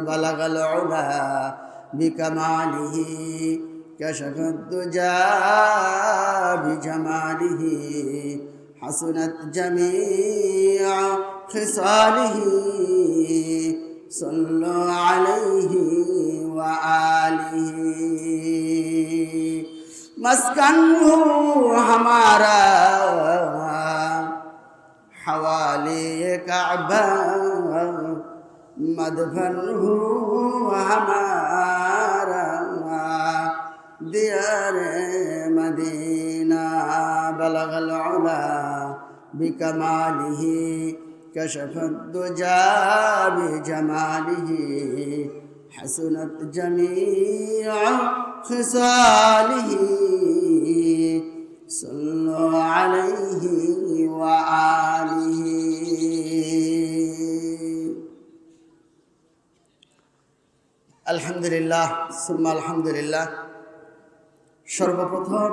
بلغ العلا بكماله كشف الدجى بجماله حسنت جميع خصاله. صلوا عليه وآله. مسكنه همارا حوالي حوالے مدفن هو ہمارا دیار مدینہ بلغ العلا بکمالہ کشف الدجا بجمالہ حسنت جميع خصاله صلوا عليه وآله আলহামদুলিল্লাহ, সুম্মা আলহামদুলিল্লাহ। সর্বপ্রথম,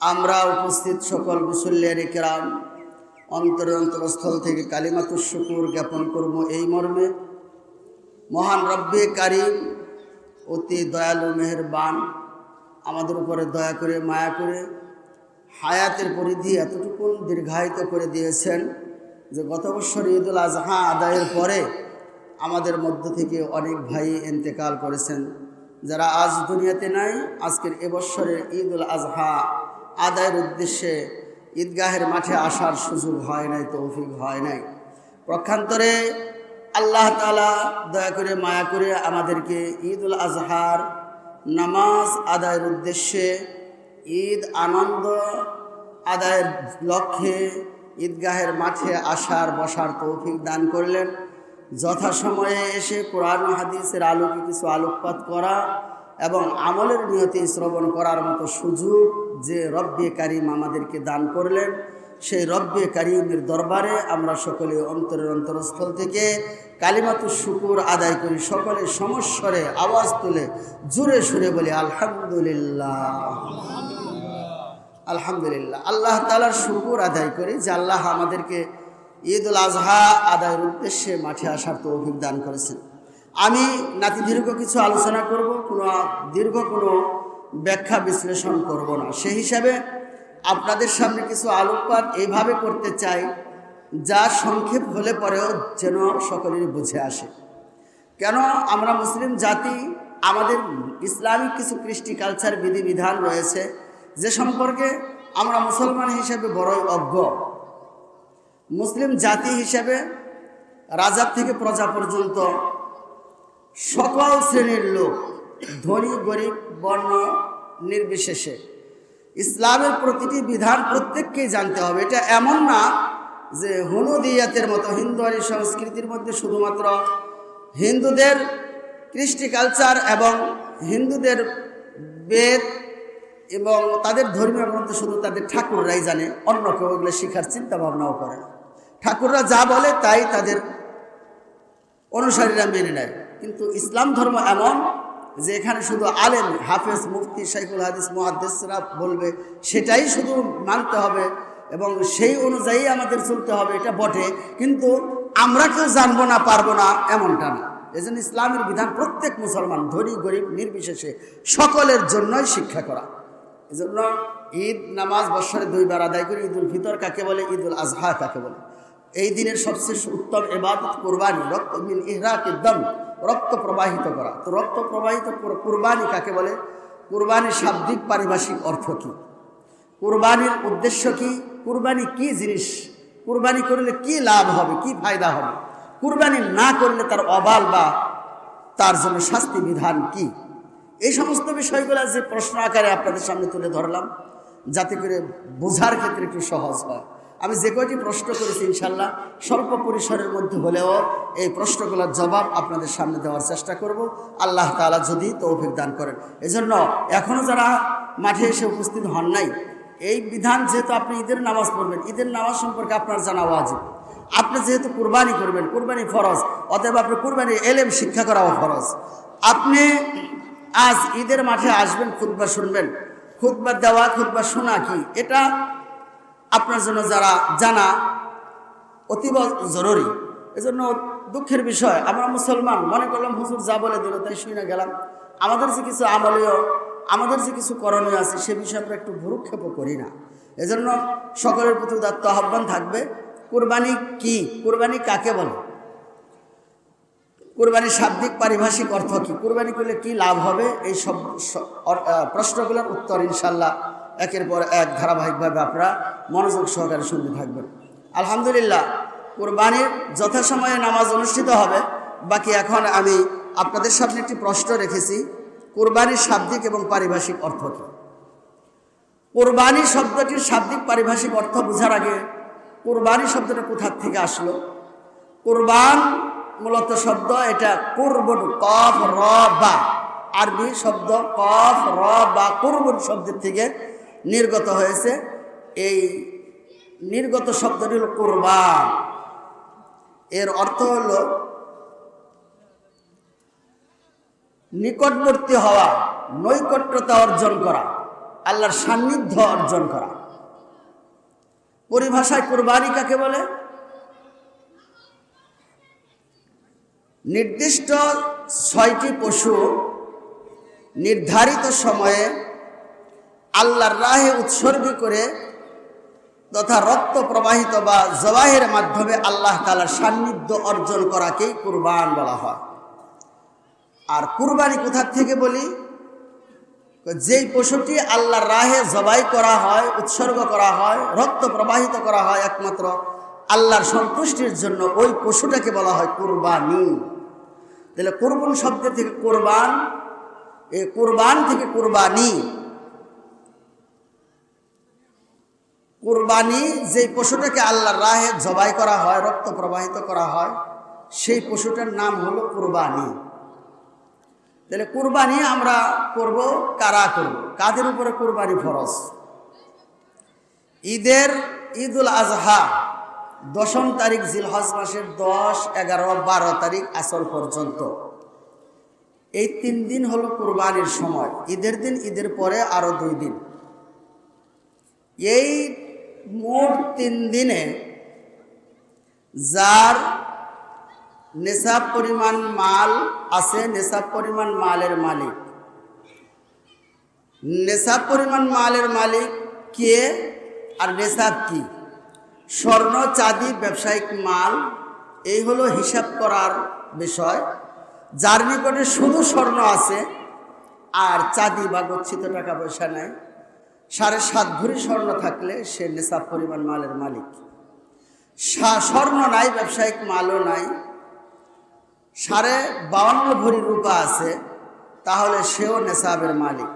আমরা উপস্থিত সকল মুসল্লিয়ার কেরাম, অন্তর অন্তরস্থল থেকে কালিমাতুর শুকুর জ্ঞাপন করব এই মর্মে। মহান রব্বে কারিম, অতি দয়ালু, মেহেরবান, আমাদের উপরে দয়া করে, মায়া করে হায়াতের পরিধি এতটুকু দীর্ঘায়িত করে দিয়েছেন যে গত বছর ঈদুল আজহা আদায়ের পরে আমাদের মধ্য থেকে অনেক ভাই এন্তেকাল করেছেন, যারা আজ দুনিয়াতে নাই, আজকের এবছরের ঈদুল আজহা আদায়ের উদ্দেশ্যে ঈদগাহের মাঠে আসার সুযোগ হয় নাই, তৌফিক হয় নাই। প্রক্ষান্তরে আল্লাহ তালা দয়া করে মায়া করে আমাদেরকে ঈদুল আজহার নামাজ আদায়ের উদ্দেশ্যে ঈদ আনন্দ আদায়ের লক্ষ্যে ঈদগাহের মাঠে আসার, বসার তৌফিক দান করলেন। যথাসময়ে এসে কোরআন হাদিসের আলোকে কিছু আলোকপাত করা এবং আমলের নিয়তি শ্রবণ করার মতো সুযোগ যে রব্বে কারিম আমাদেরকে দান করলেন, সেই রব্বে কারিমের দরবারে আমরা সকলে অন্তরের অন্তরস্থল থেকে কালিমাতুর শুকুর আদায় করি, সকলে সমস্বরে আওয়াজ তুলে জুড়ে সুরে বলি, আলহামদুলিল্লাহ। আলহামদুলিল্লাহ। আল্লাহ তালার শুকুর আদায় করি যে আল্লাহ আমাদেরকে ঈদ উল আজহা আদায়ের উদ্দেশ্যে মাঠে আসার তো অভিজ্ঞান করেছেন। আমি নাতি দীর্ঘ কিছু আলোচনা করব, কোনো দীর্ঘ কোনো ব্যাখ্যা বিশ্লেষণ করব না। সেই হিসাবে আপনাদের সামনে কিছু আলোকপাত এইভাবে করতে চাই, যা সংক্ষেপ হলে পরেও যেন সকলেরই বুঝে আসে। কেন আমরা মুসলিম জাতি, আমাদের ইসলামিক কিছু কৃষ্টি কালচার বিধিবিধান রয়েছে, যে সম্পর্কে আমরা মুসলমান হিসেবে বড়ই অজ্ঞ। মুসলিম জাতি হিসেবে রাজার থেকে প্রজা পর্যন্ত সকল শ্রেণির লোক ধনী, গরিব, বর্ণ, নির্বিশেষে ইসলামের প্রতিটি বিধান প্রত্যেককেই জানতে হবে। এটা এমন না যে হনুদিয়াতের মতো হিন্দুয়ারি সংস্কৃতির মধ্যে শুধুমাত্র হিন্দুদের কৃষ্টি কালচার এবং হিন্দুদের বেদ এবং তাদের ধর্মীয় গ্রন্থ শুধু তাদের ঠাকুররাই জানে, অন্য কেউ এগুলো শেখার চিন্তা ভাবনাও করে না। ঠাকুররা যা বলে তাই তাদের অনুসারীরা মেনে নেয়। কিন্তু ইসলাম ধর্ম এমন যে এখানে শুধু আলেম, হাফেজ, মুফতি শাইকুল হাদিস, মহাদ্দেসরা বলবে, সেটাই শুধু মানতে হবে এবং সেই অনুযায়ী আমাদের চলতে হবে, এটা বটে। কিন্তু আমরা কেউ জানব না, পারব না, এমনটা না। এজন্য ইসলামের বিধান প্রত্যেক মুসলমান, ধনী, গরিব, নির্বিশেষে সকলের জন্যই শিক্ষা করা। এজন্য ঈদ, নামাজ, বৎসরে দুইবার আদায় করি। ঈদুল ফিতর কাকে বলে? ঈদুল আজহা কাকে বলে? এই দিনের সবচেয়ে উত্তম এবাদত কোরবানি, রক্ত ইহরাক দম, রক্ত প্রবাহিত করা। তো রক্ত প্রবাহিত কোরবানি কাকে বলে? কোরবানির শাব্দিক পারিভাষিক অর্থ কী? কোরবানির উদ্দেশ্য কি? কোরবানি কি জিনিস? কোরবানি করলে কি লাভ হবে? কি ফায়দা হবে? কোরবানি না করলে তার অবাল বা তার জন্য শাস্তি বিধান কি? এই সমস্ত বিষয়গুলো যে প্রশ্ন আকারে আপনাদের সামনে তুলে ধরলাম, যাতে করে বোঝার ক্ষেত্রে একটু সহজ হয়। আমি যে কয়টি প্রশ্ন করেছি, ইনশাল্লাহ স্বল্প পরিসরের মধ্যে হলেও এই প্রশ্নগুলোর জবাব আপনাদের সামনে দেওয়ার চেষ্টা করব। আল্লাহ তালা যদি তৌফিক দান করেন। এজন্য এখনও যারা মাঠে এসে উপস্থিত হন নাই, এই বিধান যেহেতু আপনি ঈদের নামাজ পড়বেন, ঈদের নামাজ সম্পর্কে আপনার জানা ওয়াজিব। আপনি যেহেতু কুরবানি করবেন, কুরবানি ফরজ, অতএব আপনি কুরবানি এলেম শিক্ষা করাও ফরজ। আপনি আজ ঈদের মাঠে আসবেন, খুতবা শুনবেন। খুতবা দেওয়া, খুতবা শোনা কি? এটা আপনার জন্য যারা জানা অতীব জরুরি। এজন্য দুঃখের বিষয়, আমরা মুসলমান, মনে করলাম, হুজুর, যা বলে দিল, তাই শুনে গেলাম। আমাদের যে কিছু আমলীয় আমাদের যে কিছু করণীয় আছে, সে বিষয়ে আমরা একটু ভুরুক্ষেপও করি না। এজন্য সকলের প্রতি উদাত্ত আহ্বান থাকবে, কোরবানি কি? কোরবানি কাকে বলে? কোরবানির শাব্দিক পারিভাষিক অর্থ কি? কোরবানি করলে কি লাভ হবে? এই সব প্রশ্নগুলোর উত্তর ইনশাল্লাহ একের পর এক ধারাবাহিকভাবে আপনারা মনোযোগ সহকারে শুনতে থাকবেন। আলহামদুলিল্লাহ, কোরবানির যথাসময়ে নামাজ অনুষ্ঠিত হবে। বাকি এখন আমি আপনাদের সামনে একটি প্রশ্ন রেখেছি, কোরবানির শাব্দিক এবং পারিভাষিক অর্থ কী? কোরবানি শব্দটির শাব্দিক পারিভাষিক অর্থ বোঝার আগে কোরবানি শব্দটা কোথার থেকে আসলো? কোরবান মূলত শব্দ, এটা কুরবন, কফ, র, বা। আরবি শব্দ কফ, র, বা কুরবন শব্দের থেকে নির্গত হয়েছে। এই নির্গত শব্দটি হল কোরবান। এর অর্থ হলো নিকটবর্তী হওয়া, নৈকট্যতা অর্জন করা, আল্লাহর সান্নিধ্য অর্জন করা। পরিভাষায় কোরবানি কাকে বলে? নির্দিষ্ট ছয়টি পশু নির্ধারিত সময়ে আল্লাহর রাহে উৎসর্গ করে তথা রক্ত প্রবাহিত বা জবাহের মাধ্যমে আল্লাহ তালার সান্নিধ্য অর্জন করাকেই কুরবান বলা হয়। আর কুরবানি কোথার থেকে বলি? যেই পশুটি আল্লাহর রাহে জবাই করা হয়, উৎসর্গ করা হয়, রক্ত প্রবাহিত করা হয় একমাত্র আল্লাহর সন্তুষ্টির জন্য ওই পশুটাকে বলা হয় কুরবানি। তাহলে কুরবান শব্দ থেকে কোরবান, এই কোরবান থেকে কুরবানি কুরবানি যেই পশুটাকে আল্লাহর রাহে জবাই করা হয়, রক্ত প্রবাহিত করা হয়, সেই পশুটার নাম হলো কুরবানি। তাহলে কুরবানি আমরা করব, কারা করব? কাদের উপরে কুরবানি ফরজ? ঈদের ঈদুল আজহা, দশম তারিখ জিলহজ মাসের দশ, এগারো, বারো তারিখ আসর পর্যন্ত। এই তিন দিন হলো কুরবানির সময়। ঈদের দিন, ঈদের পরে আরও দুই দিন। এই মোট তিন দিনে যার নেশাব পরিমাণ মাল আছে, নেশাব পরিমাণ মালের মালিক। নেশাব পরিমাণ মালের মালিক কে আর নেশাব কি? স্বর্ণ, চাঁদি, ব্যবসায়িক মাল, এই হলো হিসাব করার বিষয়। যার নিকটে শুধু স্বর্ণ আছে, আর চাঁদি বা গচ্ছিত টাকা পয়সা নেয় সাড়ে সাত ভরি স্বর্ণ থাকলে সে নেশাব পরিমাণ মালের মালিক। স্বর্ণ নাই, ব্যবসায়িক মালও নাই। সাড়ে বাউন্ন ভরি রূপা আছে, তাহলে সেও নেশাবের মালিক।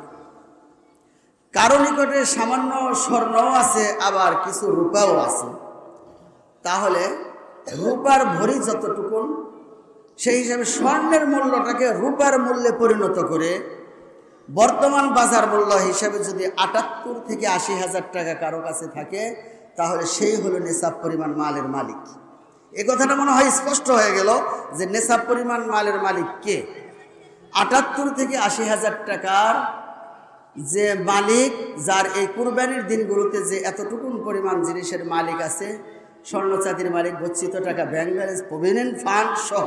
কারও নিকটে সামান্য স্বর্ণও আছে, আবার কিছু রূপাও আছে। তাহলে রূপার ভরি যতটুকুন, সেই হিসাবে স্বর্ণের মূল্যটাকে রূপার মূল্যে পরিণত করে বর্তমান বাজার মূল্য হিসাবে যদি আটাত্তর থেকে আশি হাজার টাকা কারও কাছে থাকে, তাহলে সেই হলো নেশাব পরিমাণ মালের মালিক। এ কথাটা মনে হয় স্পষ্ট হয়ে গেল যে নেশাব পরিমাণ মালের মালিক কে? আটাত্তর থেকে আশি হাজার টাকার যে মালিক, যার এই কুরবানির দিনগুলোতে যে এতটুকুন পরিমাণ জিনিসের মালিক আছে স্বর্ণচাঁদির মালিক, গচ্ছিত টাকা ব্যাংক ব্যালেন্স প্রভিডেন্ট ফান্ড সহ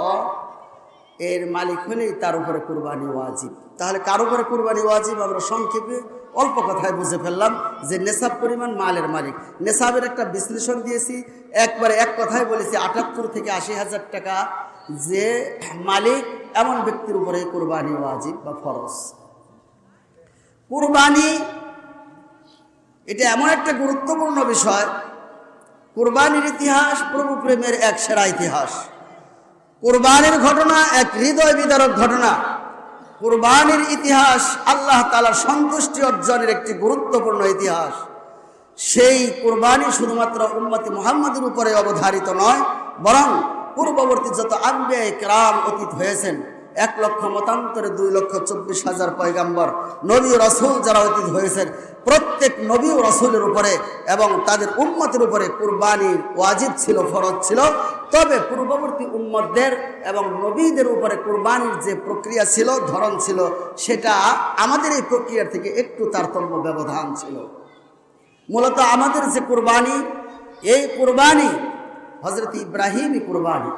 এর মালিক হলেই তার উপরে কুরবানি ওয়াজিব। তাহলে কারও উপরে কুরবানি ওয়াজিব? আমরা সংক্ষেপে অল্প কথায় বুঝে ফেললাম যে নেশাব পরিমাণ মালের মালিক। নেশাবের একটা বিশ্লেষণ দিয়েছি, একবারে এক কথায় বলেছি, আটাত্তর থেকে আশি হাজার টাকা যে মালিক এমন ব্যক্তির উপরে কুরবানি ওয়াজিব বা ফরজ। কুরবানি, এটা এমন একটা গুরুত্বপূর্ণ বিষয়। কুরবানির ইতিহাস প্রভু প্রেমের এক সেরা ইতিহাস। কোরবানির ঘটনা এক হৃদয় বিদারক ঘটনা। কোরবানির ইতিহাস আল্লাহ তালার সন্তুষ্টি অর্জনের একটি গুরুত্বপূর্ণ ইতিহাস। সেই কোরবানি শুধুমাত্র উন্মতি মোহাম্মদের উপরে অবধারিত নয়, বরং পূর্ববর্তী যত আম্বে ক্রাম অতীত হয়েছেন এক লক্ষ মতান্তরে দুই লক্ষ চব্বিশ হাজার পয়গাম্বর। নবী রসুল যারা অতীত হয়েছেন, প্রত্যেক নবী রসুলের উপরে এবং তাদের উম্মতের উপরে কুরবানি ওয়াজিব ছিল, ফরজ ছিল। তবে পূর্ববর্তী উম্মতদের এবং নবীদের উপরে কুরবানির যে প্রক্রিয়া ছিল, ধরন ছিল, সেটা আমাদের এই প্রক্রিয়ার থেকে একটু তারতম্য ব্যবধান ছিল। মূলত আমাদের যে কুরবানি, এই কুরবানি হজরত ইব্রাহিমই কুরবানি।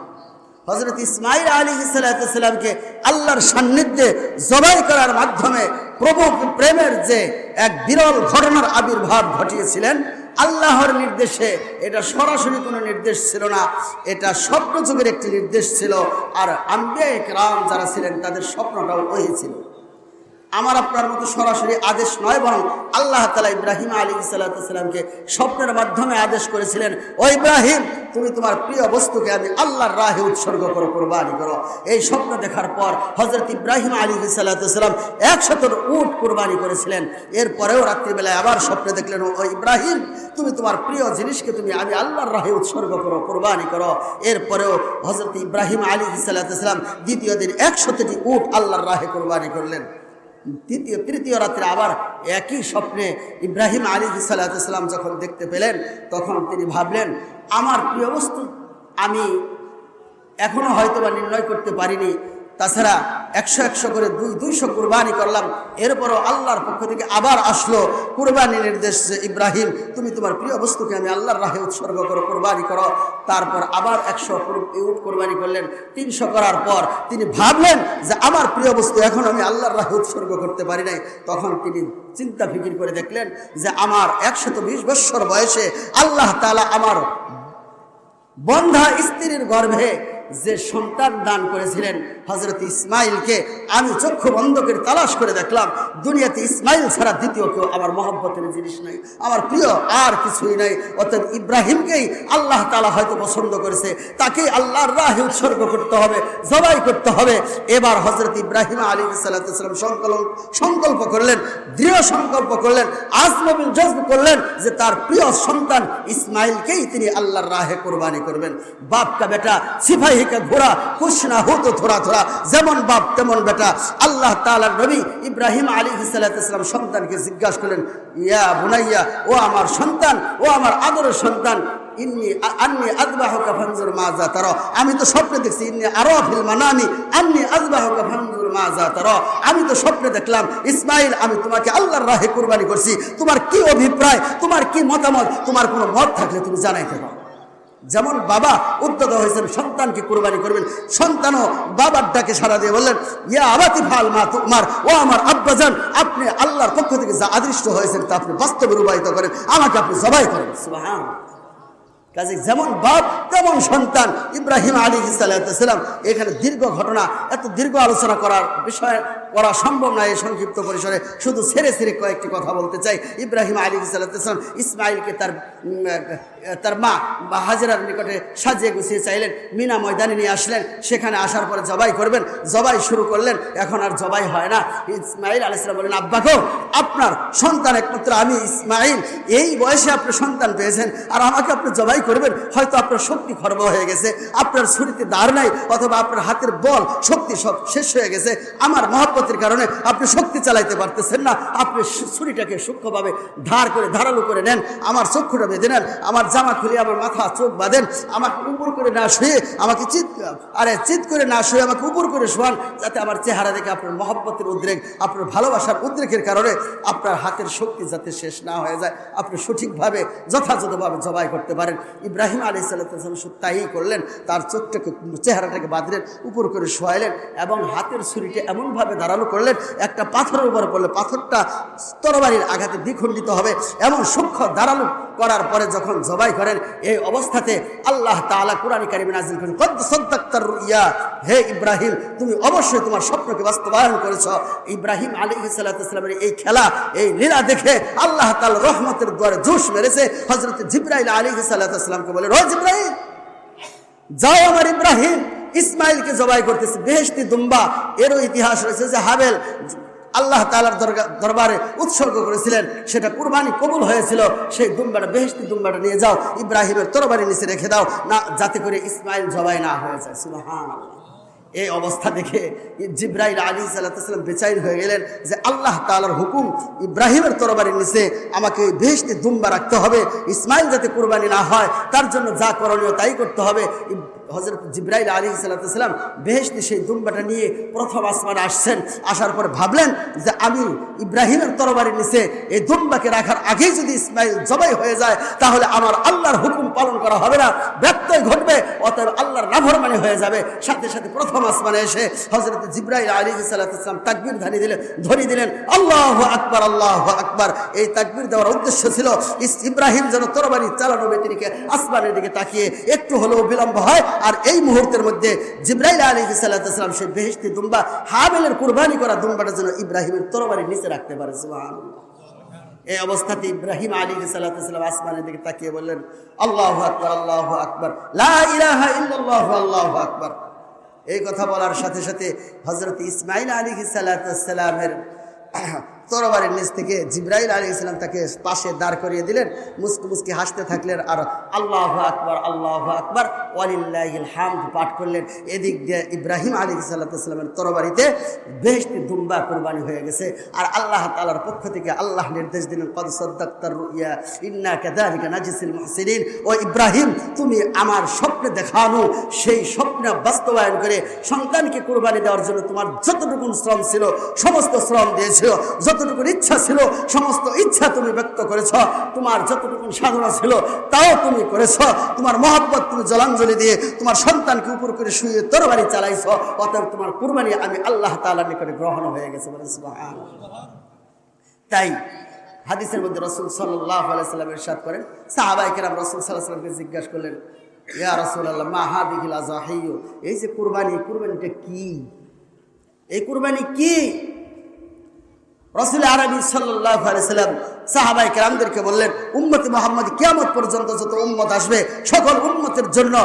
হজরত ইসমাইল আলী ইসালাতামকে আল্লাহর সান্নিধ্যে জবাই করার মাধ্যমে প্রভু প্রেমের যে এক বিরল ঘটনার আবির্ভাব ঘটিয়েছিলেন, আল্লাহর নির্দেশে এটা সরাসরি কোনো নির্দেশ ছিল না। এটা স্বপ্নযুগের একটি নির্দেশ ছিল। আর আম্বিয়া রাম যারা ছিলেন, তাদের স্বপ্নটাও ওই ছিল। আমার আপনার মতো সরাসরি আদেশ নয়, বরং আল্লাহ তালা ইব্রাহিম আলী সাল্লাতামকে স্বপ্নের মাধ্যমে আদেশ করেছিলেন, ও ইব্রাহিম, তুমি তোমার প্রিয় বস্তুকে আমি আল্লাহর রাহে উৎসর্গ করো, কোরবানি করো। এই স্বপ্ন দেখার পর হজরত ইব্রাহিম আলী সাল্লাতাম একশত উট কোরবানি করেছিলেন। এরপরেও রাত্রিবেলায় আবার স্বপ্নে দেখলেন, ও ইব্রাহিম, তুমি তোমার প্রিয় জিনিসকে তুমি আমি আল্লাহর রাহে উৎসর্গ করো, কোরবানি করো। এরপরেও হজরত ইব্রাহিম আলী সাল্লাতাম দ্বিতীয় দিন একশতটি উট আল্লাহর রাহে কোরবানি করলেন। তৃতীয় তৃতীয় রাত্রে আবার একই স্বপ্নে ইব্রাহিম আলী সাল্লাহাম যখন দেখতে পেলেন, তখন তিনি ভাবলেন, আমার প্রিয় বস্তু, আমি এখনও হয়তো বা নির্ণয় করতে পারিনি তাছাড়া একশো একশো করে দুই, দুইশো কুরবানি করলাম। এরপরও আল্লাহর পক্ষ থেকে আবার আসলো। কুরবানি নির্দেশ যে, ইব্রাহিম, তুমি তোমার প্রিয় বস্তুকে আমি আল্লাহর রাহে উৎসর্গ করো, কোরবানি করো। তারপর আবার একশো উট কোরবানি করলেন। তিনশো করার পর তিনি ভাবলেন যে, আমার প্রিয় বস্তু এখন আমি আল্লাহর রাহে উৎসর্গ করতে পারি নাই। তখন তিনি চিন্তা ফিকির করে দেখলেন যে, আমার একশত বিশ বৎসর বয়সে আল্লাহ তালা আমার বন্ধা স্ত্রীর গর্ভে যে সন্তান দান করেছিলেন হজরত ইসমাইলকে, আমি চক্ষু বন্ধ করে তালাশ করে দেখলাম, দুনিয়াতে ইসমাইল ছাড়া দ্বিতীয় কেউ আমার মহব্বতের জিনিস নাই, আমার প্রিয় আর কিছুই নাই অর্থাৎ ইব্রাহিমকেই আল্লাহ তালা হয়তো পছন্দ করেছে, তাকেই আল্লাহর রাহে উৎসর্গ করতে হবে, জবাই করতে হবে। এবার হজরত ইব্রাহিম আলী সাল্লাম সংকলন, সংকল্প করলেন, দৃঢ় সংকল্প করলেন, আজমবিল জজব করলেন যে তার প্রিয় সন্তান ইসমাইলকেই তিনি আল্লাহর রাহে কোরবানি করবেন। বাপকা বেটা ঘোড়া কুছ না হো তো থোড়া যেমন বাপ তেমন বেটা। আল্লাহ তালার নবী ইব্রাহিম আলী সাল্লাম সন্তানকে জিজ্ঞাসা করলেন, ইয়া বুনাইয়া, ও আমার সন্তান, ও আমার আদরের সন্তান আমি তো স্বপ্নে দেখছি, ইন্নি আরও ফিল মানামি আন্নি তার। আমি তো স্বপ্নে দেখলাম, ইসমাইল, আমি তোমাকে আল্লাহর রাহে কুরবানি করছি। তোমার কি অভিপ্রায়, তোমার কি মতামত, তোমার কোনো মত থাকলে তুমি জানাইতে পারো। যেমন বাবা উদ্যত হয়েছেন, সন্তানকে কোরবানি করবেন, সন্তানও বাবার ডাকে সারা দিয়ে বললেন, ইয়া আবাতি ফাল মা তোমার ও আমার আব্বাজান, আপনি আল্লাহর পক্ষ থেকে যা আদিষ্ট হয়েছেন তা আপনি বাস্তবে রূপায়িত করেন, আমাকে আপনি জবাই করেন। কাজে যেমন বাপ, তেমন সন্তান ইব্রাহিম আলী সাল্লাম এখানে দীর্ঘ ঘটনা, এত দীর্ঘ আলোচনা করার বিষয় করা সম্ভব নয় এই সংক্ষিপ্ত পরিসরে। শুধু ছেড়ে ছেড়ে কয়েকটি কথা বলতে চাই। ইব্রাহিম আলী সাল্লাম ইসমাইলকে তার তার মা বা হাজিরার নিকটে সাজিয়ে গুছিয়ে চাইলেন, মিনা ময়দানে নিয়ে আসলেন। সেখানে আসার পরে জবাই করবেন। জবাই শুরু করলেন। এখন আর জবাই হয় না। ইসমাইল আলাইসালাম বললেন আব্বাকেও আপনার সন্তান একমাত্র আমি ইসমাইল এই বয়সে আপনি সন্তান পেয়েছেন আর আমাকে আপনি জবাই করবেন। হয়তো আপনার শক্তি খর্ব হয়ে গেছে, আপনার ছুরিতে দাঁড় নাই অথবা আপনার হাতের বল, শক্তি সব শেষ হয়ে গেছে। আমার মহব্বতের কারণে আপনি শক্তি চালাইতে পারতেছেন না। আপনি ছুরিটাকে সূক্ষ্মভাবে ধার করে, ধারালো করে নেন। আমার চক্ষুটা বেঁধে নেন। আমার জামা খুলে আমার মাথা চোখ বাঁধেন। আমাকে উপর করে না শুয়ে, আমাকে চিত আরে চিত করে না শুয়ে আমাকে উপর করে শোয়ান, যাতে আমার চেহারা দেখে আপনার মহব্বতের উদ্রেক, আপনার ভালোবাসার উদ্রেকের কারণে আপনার হাতের শক্তি যাতে শেষ না হয়ে যায়। আপনি সঠিকভাবে, যথাযথভাবে জবাই করতে পারেন। ইব্রাহিম আলী সাল্লাম তাই করলেন। তার চোখটাকে, চেহারাটাকে বাঁধলেন, উপর করে শোয়াইলেন এবং হাতের ছুরিটা এমনভাবে দাঁড়ানো করলেন, একটা পাথরের উপরে পড়লে পাথরটা তরবারির আঘাতে দ্বিখণ্ডিত হবে এমন সূক্ষ্ম দাঁড়ানো করার পরে যখন জবাই করেন, এই অবস্থাতে আল্লাহ তালা কোরআন কারিম নাজিল করেন কত সদ্দাক্তার ইয়া হে ইব্রাহিম, তুমি অবশ্যই তোমার স্বপ্নকে বাস্তবায়ন করেছ। ইব্রাহিম আলী সাল্লাহামের এই খেলা, এই লীলা দেখে আল্লাহ তাল রহমতের দ্বারে জোশ মেরেছে। হজরত জিব্রাহিল আলী সাল্লাহামকে বলে রোজ ইব্রাহিম যাও আমার ইব্রাহিম ইসমাইলকে জবাই করতেছে বেহেস্তি দুম্বা। এরও ইতিহাস রয়েছে যে হাবেল আল্লাহ তালার দরবারে উৎসর্গ করেছিলেন, সেটা কুরবানি কবুল হয়েছিল। সেই দুম্বাটা বেহেস্তি দুম্বাটা নিয়ে যাও, ইব্রাহিমের তরবারি নিচে রেখে দাও, না, যাতে করে ইসমাইল জবাই না হয়ে যায়। সুবাহান এই অবস্থা দেখে জিব্রাহিল আলী সাল্লাম বেচাইন হয়ে গেলেন যে আল্লাহ তালার হুকুম ইব্রাহিমের তরবারির নিচে আমাকে বেহেস্তি দুম্বা রাখতে হবে, ইসমাইল যাতে কুরবানি না হয়, তার জন্য যা করণীয় তাই করতে হবে। হজরত জিব্রাইল আলী সাল্লাম বেহেশতে সেই দুম্বাটা নিয়ে প্রথম আসমানে আসছেন, আসার পর ভাবলেন যে আমি ইব্রাহিমের তরবারির নিচে এই দুম্বাকে রাখার আগেই যদি ইসমাইল জবাই হয়ে যায়, তাহলে আমার আল্লাহর হুকুম পালন করা হবে না, ব্যত্যয় ঘটবে, অতএব আল্লাহর নাভরমানি হয়ে যাবে। সাথে সাথে প্রথম আসমানে এসে হজরত জিব্রাইল আলী সাল্লাম তাকবির ধারি দিলেন ধরি দিলেন, আল্লাহ আকবার আল্লাহ আকবার। এই তাকবির দেওয়ার উদ্দেশ্য ছিল ইব্রাহিম যেন তরবারি চালানো ব্যক্তিকে আসমানের দিকে তাকিয়ে একটু হলেও বিলম্ব হয় আর এই মুহূর্তের মধ্যে জিব্রাইল আলী সাল্লাম সেই বেহেস্তি দুম্বা হাবেলের কুরবানি করা দুম্বাটা যেন ইব্রাহিমের তরবারির নিচে রাখতে পারে। এই অবস্থাতে ইব্রাহিম আলী সাল্লাম আসমানের দিকে তাকিয়ে বললেন, আল্লাহ আকবর আল্লাহ আকবর। লা ইলাহা আকবর। এই কথা বলার সাথে সাথে হজরত ইসমাইল আলী সাল্লামের তরবারের নিচ থেকে জিব্রাইল আলী ইসলাম তাকে পাশে দাঁড় করিয়ে দিলেন। মুসকি মুসকি হাসতে থাকলেন আর আল্লাহ আকবর আল্লাহ আকবর, ওয়ালিল্লাহিল হামদ পাঠ করলেন। এদিক দিয়ে ইব্রাহিম আলী সাল্লামের তরবারিতে বেশটি দুম্বা কোরবানি হয়ে গেছে। আর আল্লাহ তালার পক্ষ থেকে আল্লাহ নির্দেশ দিলেন, কদ সদ্দাক্তার রুইয়া, ইন্না কাদালিকা নাজিসিল মুহসিনিন। ও ইব্রাহিম, তুমি আমার স্বপ্নে দেখানো সেই স্বপ্ন বাস্তবায়ন করে সন্তানকে কোরবানি দেওয়ার জন্য তোমার যতটুকু শ্রম ছিল, সমস্ত শ্রম দিয়েছিল যতটুকু ইচ্ছা ছিল, সমস্ত ইচ্ছা তুমি ব্যক্ত করেছ। তোমার যতটুকু সাধনা ছিল, তাও তুমি করেছ। তোমার মহব্বত, তুমি জলাঞ্জলি দিয়ে তোমার সন্তানকে উপর করে শুয়ে তরবারি চালাইছ। অতএব তোমার কুরবানি আমি আল্লাহ তাআলার নিকটে গ্রহণ হয়ে গেছে তাই হাদিসের মধ্যে রসুল সাল্লাহ আলাইসাল্লাম ইরশাদ করেন সাহাবাইকেরাম রসুল সাল্লাহ সাল্লামকে জিজ্ঞাসা করলেন, ইয়া রসুল আল্লাহ মা হাদিহিল আজাহিও এই যে কুরবানি, কুরবানিটা কি? এই কুরবানি কি? রসুল আরবি আলাইসাল্লাম সাহাবাই কেরামদেরকে বললেন, উম্মতি মোহাম্মদ কিয়ামত পর্যন্ত যত উম্মত আসবে, সকল উম্মতের জন্য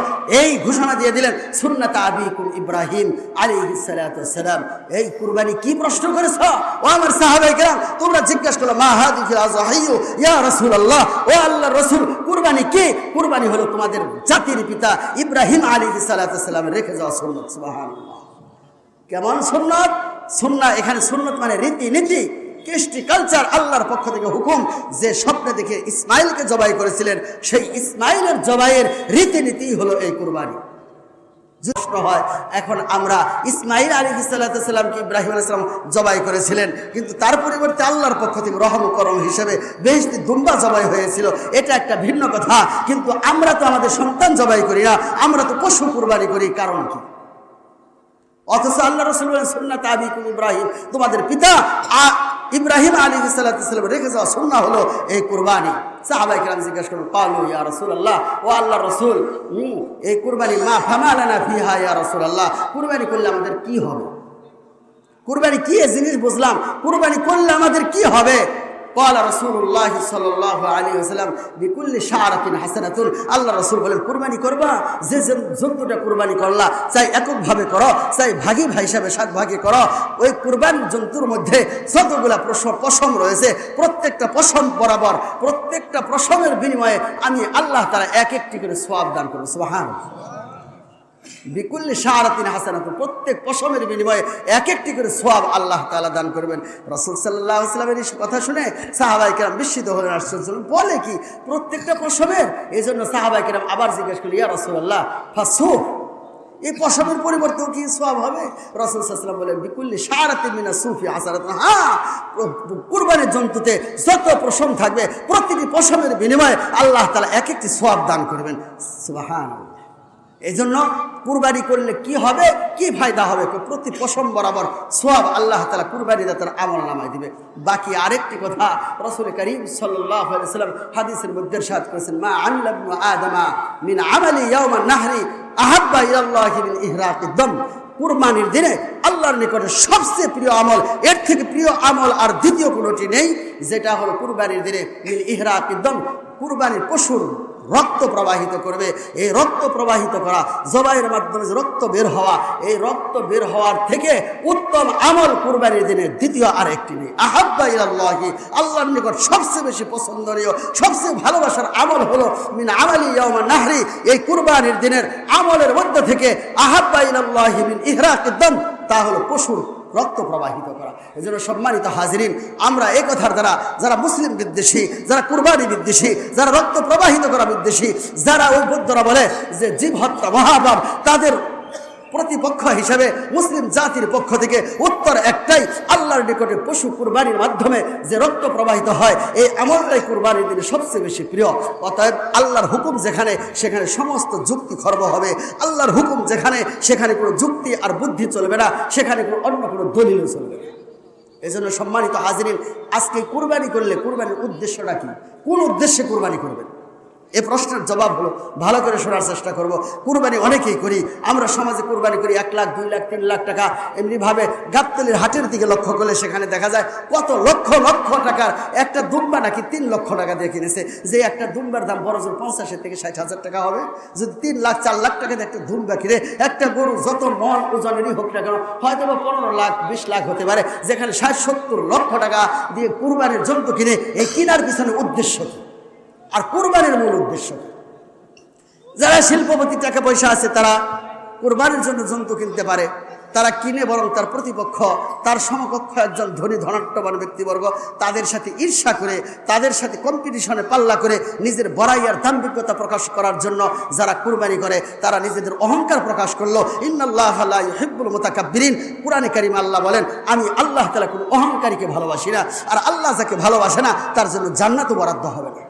এই ঘোষণা দিয়ে দিলেন, সুন্নাত আবিকুম ইব্রাহিম আলী সালাম এই কুরবানি কি প্রশ্ন করেছ? ও আমার সাহাবাই কেরাম, তোমরা জিজ্ঞাসা করল মা হাদিফিল ইয়া রাসূল আল্লাহ ও আল্লাহ রসুল, কুরবানি কি? কুরবানি হলো তোমাদের জাতির পিতা ইব্রাহিম আলী সালাতামের রেখে যাওয়া সুন্নত, সুবহানাল্লাহ। কেমন সুন্নত? সুন্না এখানে সুন্নত মানে রীতি নীতি কৃষ্টি কালচার আল্লাহর পক্ষ থেকে হুকুম। যে স্বপ্নে দেখে ইসমাইলকে জবাই করেছিলেন, সেই ইসমাইলের জবাইয়ের রীতিনীতি হলো এই কুরবানি। প্রশ্ন হয়, এখন আমরা ইসমাইল আলী সাল্লামকে ইব্রাহিম আলাইসালাম জবাই করেছিলেন, কিন্তু তার পরিবর্তে আল্লাহর পক্ষ থেকে রহম করম হিসেবে বেশি দুম্বা জবাই হয়েছিল। এটা একটা ভিন্ন কথা, কিন্তু আমরা তো আমাদের সন্তান জবাই করি না, আমরা তো পশু কুরবানি করি, কারণ কি? অথচ আল্লাহ রসুল সুন্নাত আবিকুম ইব্রাহিম। তোমাদের পিতা ইব্রাহিম আলী সাল্লাম রেখে যাওয়া সুন্না হলো এই কুরবানি। সাহাবাই কেরাম জিজ্ঞাসা করুন পালু ইয়া রসুল আল্লাহ ও আল্লাহ রসুল হুম, এই কুরবানি মা ফামালানা ফিহা ইয়া রসুল আল্লাহ কুরবানি করলে আমাদের কি হবে? কুরবানি কি জিনিস বুঝলাম? কুরবানি করলে আমাদের কি হবে? এককভাবে করো হিসাবে করো। ওই জন্তুর মধ্যে যতগুলা রয়েছে, প্রত্যেকটা পশম বরাবর, প্রত্যেকটা পশমের বিনিময়ে আমি আল্লাহ তারা এক একটি করে সব দান করব। সোহান বিকুল্লি সারাতিন হাসানাত, প্রত্যেক পশমের বিনিময়ে এক একটি করে সোয়াব আল্লাহ তাআলা দান করবেন। রসুল সাল্লাহ ইসলামের কথা শুনে সাহাবাই কেরাম বিস্মিত হলেন হলেন। বলে কি? প্রত্যেকটা পশমের? এই জন্য সাহাবাই কেরাম আবার জিজ্ঞেস করলি ইয়া রসুল্লাহ ফাসুফ এই পশমের পরিবর্তেও কি সোয়াব হবে? রসুল সাল্লাম বলেন, বিকুল্লি সারাতে মিনা সুফি হাসারাত হ্যাঁ কুরবানির জন্তুতে যত পশম থাকবে, প্রতিটি পশমের বিনিময়ে আল্লাহ তাআলা এক একটি সোয়াব দান করবেন। সুবাহান এই জন্য কুরবানি করলে কি হবে? কি ফায়দা হবে? প্রতি পশম বরাবর সোয়াব আল্লাহ তালা কুরবানি দাতার আমল নামায় দিবে। বাকি আরেকটি কথা রসুল করিম সাল্লাম হাদিসের মধ্যে সাদ করেছেন, মা আল্লাহ আদমা মিন আমালি নাহরি আহাব্বা ইলাল্লাহি মিন কুরবানির দিনে আল্লাহর নিকটে সবচেয়ে প্রিয় আমল, এর থেকে প্রিয় আমল আর দ্বিতীয় কোনোটি নেই, যেটা হলো কুরবানির দিনে ইহরাকিদ দম। কুরবানির পশুর রক্ত প্রবাহিত করবে। এই রক্ত প্রবাহিত করা জবাইয়ের মাধ্যমে যে রক্ত বের হওয়া, এই রক্ত বের হওয়ার থেকে উত্তম আমল কুরবানির দিনে দ্বিতীয় আর একটি নেই। আহাব্বা ইলাল্লাহি, আল্লাহর নিকট সবচেয়ে বেশি পছন্দনীয়, সবচেয়ে ভালোবাসার আমল হলো মিন আমালি ইয়াউমা নাহরি। এই কুরবানির দিনের আমলের মধ্যে থেকে আহাব্বা ইলাল্লাহি মিন ইহরাকিদ দম, তা হলো পশুর রক্ত প্রবাহিত করা। এই জন্য সম্মানিত হাজিরিন, আমরা একথার কথার দ্বারা যারা মুসলিম বিদ্বেষী, যারা কুরবানি বিদ্বেষী, যারা রক্ত প্রবাহিত করা বিদ্বেষী, যারা বুদ্ধরা বলে যে জীব হত্যা মহাপাপ, তাদের প্রতিপক্ষ হিসাবে মুসলিম জাতির পক্ষ থেকে উত্তর একটাই, আল্লাহর নিকটে পশু কুরবানির মাধ্যমে যে রক্ত প্রবাহিত হয় এই আমলটাই কুরবানির দিনে সবচেয়ে বেশি প্রিয়। অতএব আল্লাহর হুকুম যেখানে, সেখানে সমস্ত যুক্তি খর্ব হবে। আল্লাহর হুকুম যেখানে, সেখানে কোনো যুক্তি আর বুদ্ধি চলবে না, সেখানে কোনো অন্য কোনো দলিলও চলবে না। এই জন্য সম্মানিত হাজিরিন, আজকে কুরবানি করলে কুরবানির উদ্দেশ্যটা কি? কোন উদ্দেশ্যে কুরবানি করবেন? এই প্রশ্নের জবাব হলো, ভালো করে শোনার চেষ্টা করব। কুরবানি অনেকেই করি, আমরা সমাজে কুরবানি করি এক লাখ, দুই লাখ, তিন লাখ টাকা, এমনিভাবে গাবতলির হাটের দিকে লক্ষ্য করলে সেখানে দেখা যায় কত লক্ষ লক্ষ টাকার একটা দুম্বা নাকি তিন লক্ষ টাকা দিয়ে কিনেছে। যে একটা দুম্বার দাম বড় জোর পঞ্চাশের থেকে ষাট হাজার টাকা হবে। যদি তিন লাখ, চার লাখ টাকা দিয়ে একটা দুম্বা কিনে, একটা গরু যত মন ওজনেরই হোক না কেন হয়তো বা পনেরো লাখ, বিশ লাখ হতে পারে, যেখানে ষাট, সত্তর লক্ষ টাকা দিয়ে কুরবানির জন্তু কিনে, এই কেনার পিছনে উদ্দেশ্য কী? আর কোরবানির মূল উদ্দেশ্য যারা শিল্পপতি টাকা পয়সা আছে, তারা কোরবানির জন্য জন্তু কিনতে পারে। তারা কিনে বরং তার প্রতিপক্ষ, তার সমকক্ষ একজন ধনী ধনাট্যবান ব্যক্তিবর্গ, তাদের সাথে ঈর্ষা করে, তাদের সাথে কম্পিটিশনে পাল্লা করে নিজের বড়াই আর দাম্ভিকতা প্রকাশ করার জন্য যারা কুরবানি করে, তারা নিজেদের অহংকার প্রকাশ করল। ইন্নাল্লাহ হিব্বুল মোতাকাব্বিরিন। কোরআনে কারিম আল্লাহ বলেন, আমি আল্লাহ তালা কোনো অহংকারীকে ভালোবাসি না। আর আল্লাহ যাকে ভালোবাসে না, তার জন্য জান্নাতও বরাদ্দ হবে না।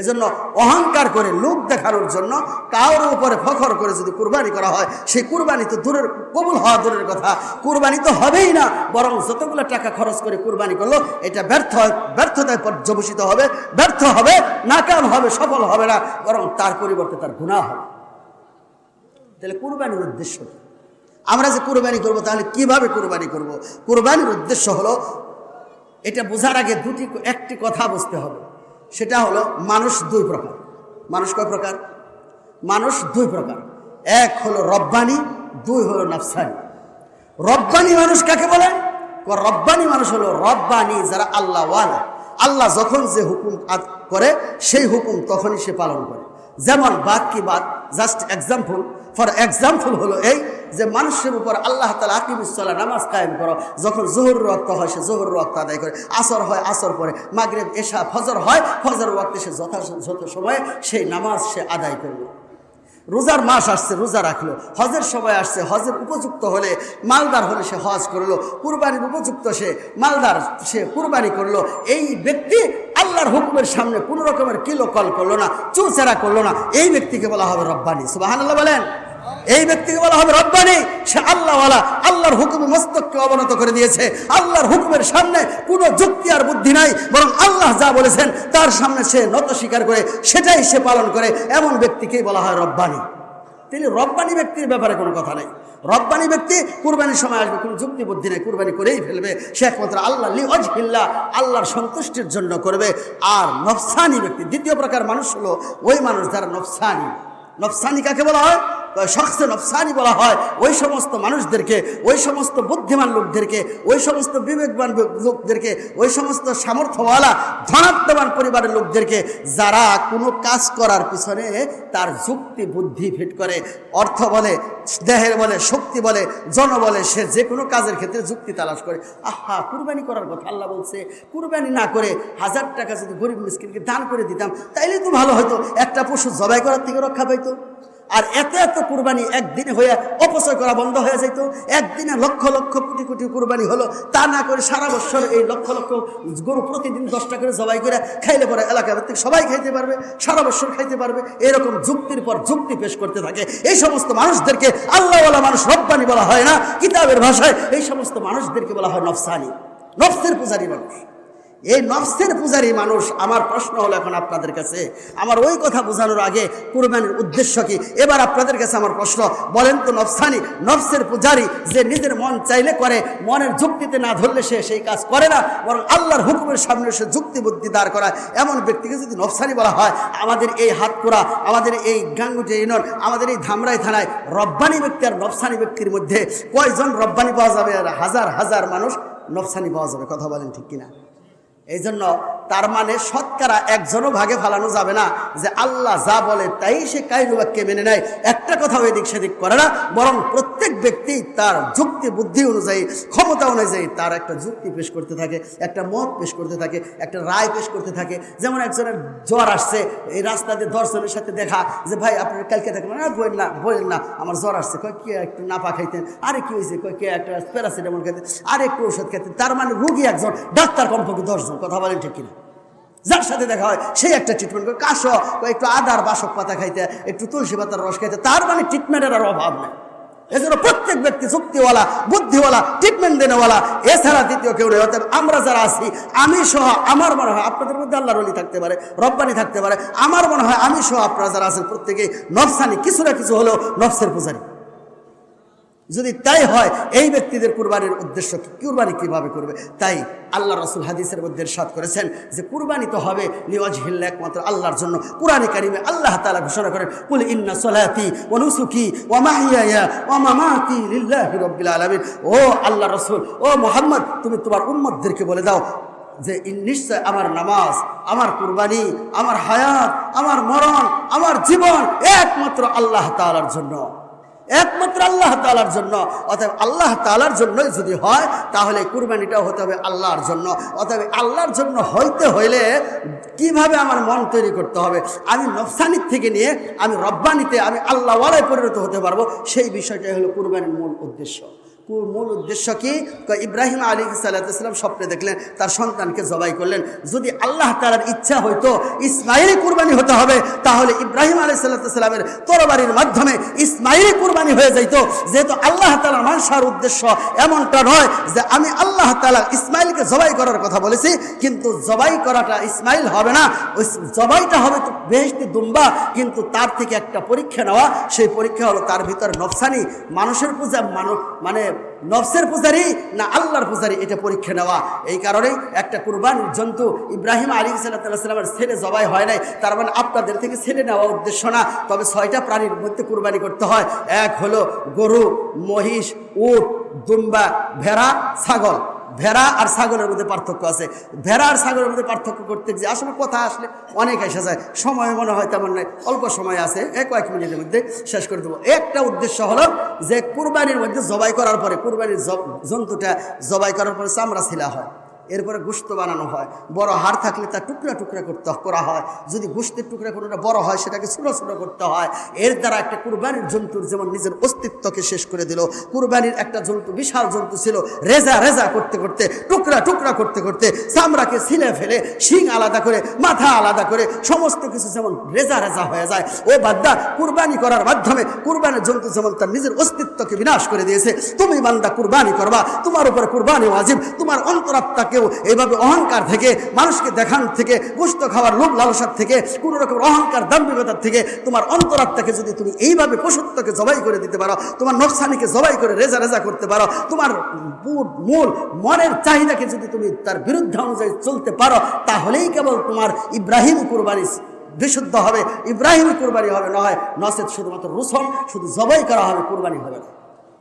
এজন্য অহংকার করে লোক দেখানোর জন্য কারোর উপরে ফখর করে যদি কুরবানি করা হয়, সেই কুরবানি তো দূরের, কবুল হওয়া দূরের কথা। কুরবানি তো হবেই না, বরং যতগুলো টাকা খরচ করে কুরবানি করল, এটা ব্যর্থ ব্যর্থতায় পর্যবসিত হবে, ব্যর্থ হবে, নাকাম হবে, সফল হবে না, বরং তার পরিবর্তে তার গুণা হবে। তাহলে কুরবানির উদ্দেশ্য আমরা যে কুরবানি করব, তাহলে কীভাবে কুরবানি করব? কুরবানির উদ্দেশ্য হলো, এটা বোঝার আগে দুটি, একটি কথা বুঝতে হবে। সেটা হলো মানুষ দুই প্রকার। মানুষ কয় প্রকার? মানুষ দুই প্রকার। এক হলো রব্বানি, দুই হলো নাফসানি। রব্বানি মানুষ কাকে বলে? রব্বানি মানুষ হলো রব্বানি যারা আল্লাহ আল্লাহওয়ালা আল্লাহ যখন যে হুকুম করে, সেই হুকুম তখনই সে পালন করে। যেমন বাদ কি বাদ জাস্ট এক্সাম্পল ফর এক্সাম্পল হলো এই যে মানুষের উপর আল্লাহ তালা আকিমুসলা নামাজ কায়েম করো। যখন জোহর রক্ত হয়, সে জোহর রক্ত আদায় করে। আসর হয়, আসর পরে। মাগরেব, এশা, ফজর হয়, ফজর ওয়াক্তে সে যথাযথ সময়ে সেই নামাজ সে আদায় করল। রোজার মাস আসছে, রোজা রাখল। হজের সময় আসছে, হজের উপযুক্ত হলে মালদার হলে সে হজ করল। কুরবানির উপযুক্ত সে মালদার সে কুরবানি করল। এই ব্যক্তি আল্লাহর হুকুমের সামনে কোনো রকমের কিলো কল করল না চুচেরা করল না। এই ব্যক্তিকে বলা হবে রব্বানি। আল্লাহ বলেন। এই ব্যক্তিকে বলা হবে রব্বানি। সে আল্লাহওয়ালা। আল্লাহর হুকুমে মস্তককে অবনত করে দিয়েছে। আল্লাহর হুকুমের সামনে কোনো যুক্তি আর বুদ্ধি নাই, বরং আল্লাহ যা বলেছেন তার সামনে সে নত স্বীকার করে, সেটাই সে পালন করে। এমন ব্যক্তিকেই বলা হয় রব্বানি। তিনি রব্বানি ব্যক্তির ব্যাপারে কোনো কথা নেই। রব্বানি ব্যক্তি কুরবানির সময় আসবে, কোনো যুক্তি বুদ্ধি নেই, কুরবানি করেই ফেলবে। সে একমাত্র আল্লাহ লি অজহিল্লা আল্লাহর সন্তুষ্টির জন্য করবে। আর নফসানি ব্যক্তি, দ্বিতীয় প্রকার মানুষ হলো ওই মানুষ যারা নফসানি। নফসানি কাকে বলা হয়? শখসে নফসানি বলা হয়। ওই সমস্ত মানুষদেরকে, ওই সমস্ত বুদ্ধিমান লোকদেরকে, ওই সমস্ত বিবেকবান লোকদেরকে, ওই সমস্ত সামর্থ্যওয়ালা, ধনাত্মবান পরিবারের লোকদেরকে যারা কোনো কাজ করার পিছনে তার যুক্তি, বুদ্ধি ফিট করে। অর্থ বলে, দেহের বলে, শক্তি বলে, জন বলে, সে যে কোনো কাজের ক্ষেত্রে যুক্তি তালাশ করে। আহা, কুরবানি করার কথা আল্লাহ বলছে, কুরবানি না করে হাজার টাকা যদি গরিব মিসকিনকে দান করে দিতাম, তাইলে তো ভালো হতো একটা পশু জবাই করার থেকে রক্ষা পাইতো। আর এত এত কুরবানি একদিনে হয়ে অপচয় করা বন্ধ হয়ে যেত একদিনে লক্ষ লক্ষ কোটি কোটি কুরবানি হলো। তা না করে সারা বছর এই লক্ষ লক্ষ গরু প্রতিদিন দশটা করে জবাই করে খাইলে পরে এলাকা ভিত্তিক সবাই খাইতে পারবে, সারা বছর খাইতে পারবে। এরকম যুক্তির পর যুক্তি পেশ করতে থাকে। এই সমস্ত মানুষদেরকে আল্লাহওয়ালা মানুষ রব্বানি বলা হয় না। কিতাবের ভাষায় এই সমস্ত মানুষদেরকে বলা হয় নফসানি। নফসের পূজারী মানুষ। এই নফসের পূজারী মানুষ, আমার প্রশ্ন হলো এখন আপনাদের কাছে। আমার ওই কথা বোঝানোর আগে কুরবানির উদ্দেশ্য কি? এবার আপনাদের কাছে আমার প্রশ্ন, বলেন তো নফসানি, নফসের পূজারী যে নিজের মন চাইলে করে, মনের যুক্তিতে না ধরলে সে সেই কাজ করে না, বরং আল্লাহর হুকুমের সামনে সে যুক্তি বুদ্ধি দাঁড় করায়। এমন ব্যক্তিকে যদি নফসানি বলা হয়, আমাদের এই হাতকোড়া, আমাদের এই গাঙ্গুটি ইউনিয়ন আমাদের এই ধামরাই থানায় রব্বানি ব্যক্তি আর নফসানি ব্যক্তির মধ্যে কয়জন রব্বানি পাওয়া যাবে আর হাজার হাজার মানুষ নফসানি পাওয়া যাবে? কথা বলেন ঠিক কিনা? এই জন্য তার মানে শতকরা একজনও ভাগে ফালানো যাবে না। যে আল্লাহ যা বলে তাই সে কাইনুবাক্যে মেনে নেয়। একটা কথাও এদিক সেদিক করে না, বরং প্রত্যেক ব্যক্তি তার যুক্তি বুদ্ধি অনুযায়ী, ক্ষমতা অনুযায়ী তার একটা যুক্তি পেশ করতে থাকে, একটা মত পেশ করতে থাকে, একটা রায় পেশ করতে থাকে। যেমন একজনের জ্বর আসছে, এই রাস্তাতে দর্শনের সাথে দেখা, যে ভাই আপনার কালকে দেখলেন না বলেন না বলেন না, আমার জ্বর আসছে। কয়, কে একটু নাপা খাইতেন? আরে, কি হয়েছে কয়, কে একটা প্যারাসিটামল খাইতেন? আরে, একটু ওষুধ খাইতেন। তার মানে রুগী একজন, ডাক্তার কমপক্ষে দশজন। কথা বলেন ঠিক কিনা? যার সাথে দেখা হয়, সেই একটা ট্রিটমেন্ট করে। কাশ একটু আদার বাসক পাতা খাইতে, একটু তুলসী পাতার রস খাইতে, তার মানে ট্রিটমেন্টের আর অভাব নেই। এজন্য প্রত্যেক ব্যক্তি যুক্তিওয়ালা বুদ্ধিওয়ালা ট্রিটমেন্ট দেনেওয়ালা, এছাড়া দ্বিতীয় কেউ নেই। অর্থাৎ আমরা যারা আছি, আমি সহ আমার মনে হয় আপনাদের মধ্যে আল্লাহর অলি থাকতে পারে, রব্বানি থাকতে পারে। আমার মনে হয় আমি সহ আপনারা যারা আছেন প্রত্যেকেই নফসানি, কিছু না কিছু হলেও নফসের পূজারী। যদি তাই হয়, এই ব্যক্তিদের কুরবানির উদ্দেশ্য কি? কুরবানি কীভাবে করবে? তাই আল্লাহ রসুল হাদিসের মধ্যে সাত করেছেন যে, কুরবানি তো হবে নিওয়াজ হিল্লা একমাত্র আল্লাহর জন্য। কুরআনে কারিমে আল্লাহ তাআলা ঘোষণা করেন, কুল ইন্না সলাতি ওয়া নুসুকি ওয়া মাহিয়ায়া ওয়া মামাতি লিল্লাহি রাব্বিল ও আল্লাহ রসুল, ও মোহাম্মদ, তুমি তোমার উম্মতদেরকে বলে দাও যে নিশ্চয় আমার নামাজ, আমার কুরবানি, আমার হায়াত, আমার মরণ, আমার জীবন একমাত্র আল্লাহ তাআলার জন্য। একমাত্র আল্লাহ তালার জন্য। অতএব আল্লাহ তালার জন্যই যদি হয়, তাহলে কুরবানিটাও হতে হবে আল্লাহর জন্য। অতএব আল্লাহর জন্য হইতে হইলে কীভাবে আমার মন তৈরি করতে হবে? আমি নফসানির থেকে নিয়ে আমি রব্বানিতে আমি আল্লাহওয়ালায় পরিণত হতে পারব, সেই বিষয়টাই হলো কুরবানির মূল উদ্দেশ্য। মূল উদ্দেশ্য কি? ইব্রাহিম আলী সাল্লাহাম স্বপ্নে দেখলেন, তার সন্তানকে জবাই করলেন। যদি আল্লাহ তালার ইচ্ছা হইতো, ইসমাইলি কুরবানি হতে হবে, তাহলে ইব্রাহিম আলী সাল্লাহামের তরবারির মাধ্যমে ইসমাইলি কুরবানি হয়ে যাইত। যেহেতু আল্লাহ তালার মানসার উদ্দেশ্য এমনটা নয় যে আমি আল্লাহ তালা ইসমাইলকে জবাই করার কথা বলেছি, কিন্তু জবাই করাটা ইসমাইল হবে না। জবাইটা হবে তো বেহেস্তি দুম্বা, কিন্তু তার থেকে একটা পরীক্ষা নেওয়া, সেই পরীক্ষা হলো তার ভিতর নফসানি, মানুষের পূজা মানে নফসের পূজারি না আল্লাহর পূজারি এটা পরীক্ষা নেওয়া। এই কারণেই একটা কুরবানির জন্তু ইব্রাহিম আলী সাল্লাহামের ছেলে জবাই হয় নাই, তার মানে আপনাদের থেকে ছেলে নেওয়া উদ্দেশ্য না। তবে ছয়টা প্রাণীর মধ্যে কুরবানি করতে হয়। এক হলো গরু, মহিষ, উট, দুম্বা, ভেড়া, ছাগল। ভেড়া আর ছাগলের মধ্যে পার্থক্য আছে। ভেড়া আর ছাগলের মধ্যে পার্থক্য করতে যে আসলে কথা আসলে অনেক এসে যায়। সময় মনে হয় তেমন নয় অল্প সময় আছে। এক কয়েক মিনিটের মধ্যে শেষ করে দেবো। একটা উদ্দেশ্য হলো যে কুরবানির মধ্যে জবাই করার পরে, কুরবানির জন্তুটা জবাই করার পরে চামড়া ছিলা হয়। এরপরে গোস্ত বানানো হয়। বড় হাড় থাকলে তা টুকরা টুকরা করতে করা হয়। যদি গোস্তের টুকরা কোনোটা বড় হয়, সেটাকে ছোটো ছোটো করতে হয়। এর দ্বারা একটা কুরবানির জন্তুর যেমন নিজের অস্তিত্বকে শেষ করে দিল, কুরবানির একটা জন্তু, বিশাল জন্তু ছিল, রেজা রেজা করতে করতে, টুকরা টুকরা করতে করতে চামড়াকে ছিলে ফেলে, শিং আলাদা করে, মাথা আলাদা করে, সমস্ত কিছু যেমন রেজা রেজা হয়ে যায়। ও বান্দা, কুরবানি করার মাধ্যমে কুরবানির জন্তু যেমন তার নিজের অস্তিত্বকে বিনাশ করে দিয়েছে, তুমি বান্দা কুরবানি করবা, তোমার উপরে কুরবানি ওয়াজিব, তোমার অন্তরাত্মাকেও এইভাবে অহংকার থেকে, মানুষকে দেখান থেকে গোস্ত খাওয়ার লোভ লালসার থেকে, কোনো রকম অহংকার, দাম্ভিকতার থেকে তোমার অন্তরাত্মাকে যদি তুমি এইভাবে পশুত্বকে জবাই করে দিতে পারো, তোমার নকশানিকে জবাই করে রেজা রেজা করতে পারো, তোমার মূল, মনের চাহিদাকে যদি তুমি তার বিরুদ্ধে অনুযায়ী চলতে পারো, তাহলেই কেবল তোমার ইব্রাহিম কুরবানি বিশুদ্ধ হবে। ইব্রাহিম কুরবানি হবে না হয় নসেদ শুধুমাত্র রুসন, শুধু জবাই করা হবে, কুরবানি হবে না।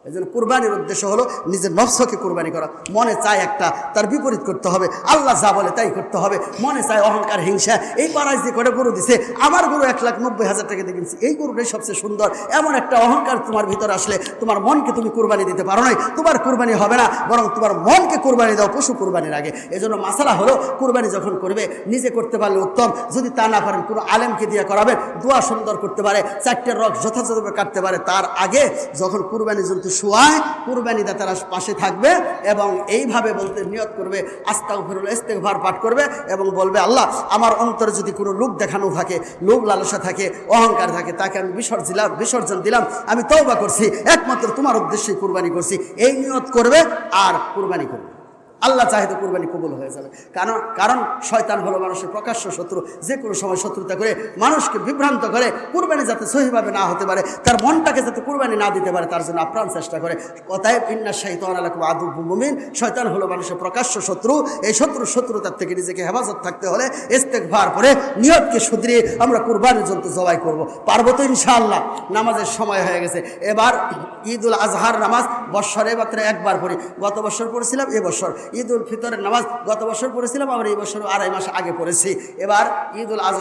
এই জন্য কুরবানির উদ্দেশ্য হলো নিজের নফসকে কুরবানি করা। মনে চায় একটা, তার বিপরীত করতে হবে। আল্লাহ যা বলে তাই করতে হবে। মনে চায় অহংকার, হিংসা, এই পাড়ায় যে করে গরু দিছে, আমার গরু এক লাখ নব্বই হাজার টাকা দিয়ে কিনছি। এই গরুটাই সবচেয়ে সুন্দর। এমন একটা অহংকার তোমার ভিতরে আসলে তোমার মনকে তুমি কুরবানি দিতে পারো নাই। তোমার কুরবানি হবে না, বরং তোমার মনকে কুরবানি দাও পশু কুরবানির আগে। এই জন্য মাসালা হলো, কুরবানি যখন করবে, নিজে করতে পারলে উত্তম। যদি তা না পারেন, কোনো আলেমকে দিয়ে করাবেন। দোয়া সুন্দর করতে পারে, চারটে রক যথাযথভাবে কাটতে পারে। তার আগে যখন কুরবানি জন্তু শোয়ায়, কুরবানি দাতারা পাশে থাকবে এবং এইভাবে বলতে নিয়ত করবে আস্তা ফিরুল ইস্তেকভার পাঠ করবে এবং বলবে, আল্লাহ, আমার অন্তরে যদি কোনো লোক দেখানো থাকে লোক লালসা থাকে, অহংকার থাকে, তাকে আমি বিসর্জিলাম, বিসর্জন দিলাম, আমি তৌবা করছি, একমাত্র তোমার উদ্দেশ্যেই কুরবানি করছি, এই নিয়ত করবে আর কুরবানি করবে আল্লাহ চাহিদা কুরবানি কবুল হয়ে যাবে। কারণ কারণ শয়তান হলো মানুষের প্রকাশ্য শত্রু। যে কোনো সময় শত্রুতা করে মানুষকে বিভ্রান্ত করে কুরবানি যাতে সহিভাবে না হতে পারে, তার মনটাকে যাতে কুরবানি না দিতে পারে, তার জন্য আপ্রাণ চেষ্টা করে। অতএব ইন্না শৈতান আলাকুম আদু মুমিন শয়তান হলো মানুষের প্রকাশ্য শত্রু। এই শত্রু শত্রুতার থেকে নিজেকে হেফাজত থাকতে হলে ইস্তেকভার পরে নিয়তকে শুধরিয়ে আমরা কুরবানির জন্তু জবাই করব। পারব তো ইনশাআল্লাহ। নামাজের সময় হয়ে গেছে। এবার ঈদ উল আজহার নামাজ বৎসরে মাত্র একবার পড়ি। গত বছর পড়েছিলাম এবছর ঈদ উল ফিতরের নামাজ গত বছর পড়েছিলাম আমরা এই বছর আড়াই মাস আগে পড়েছি। এবার ঈদ উল আজ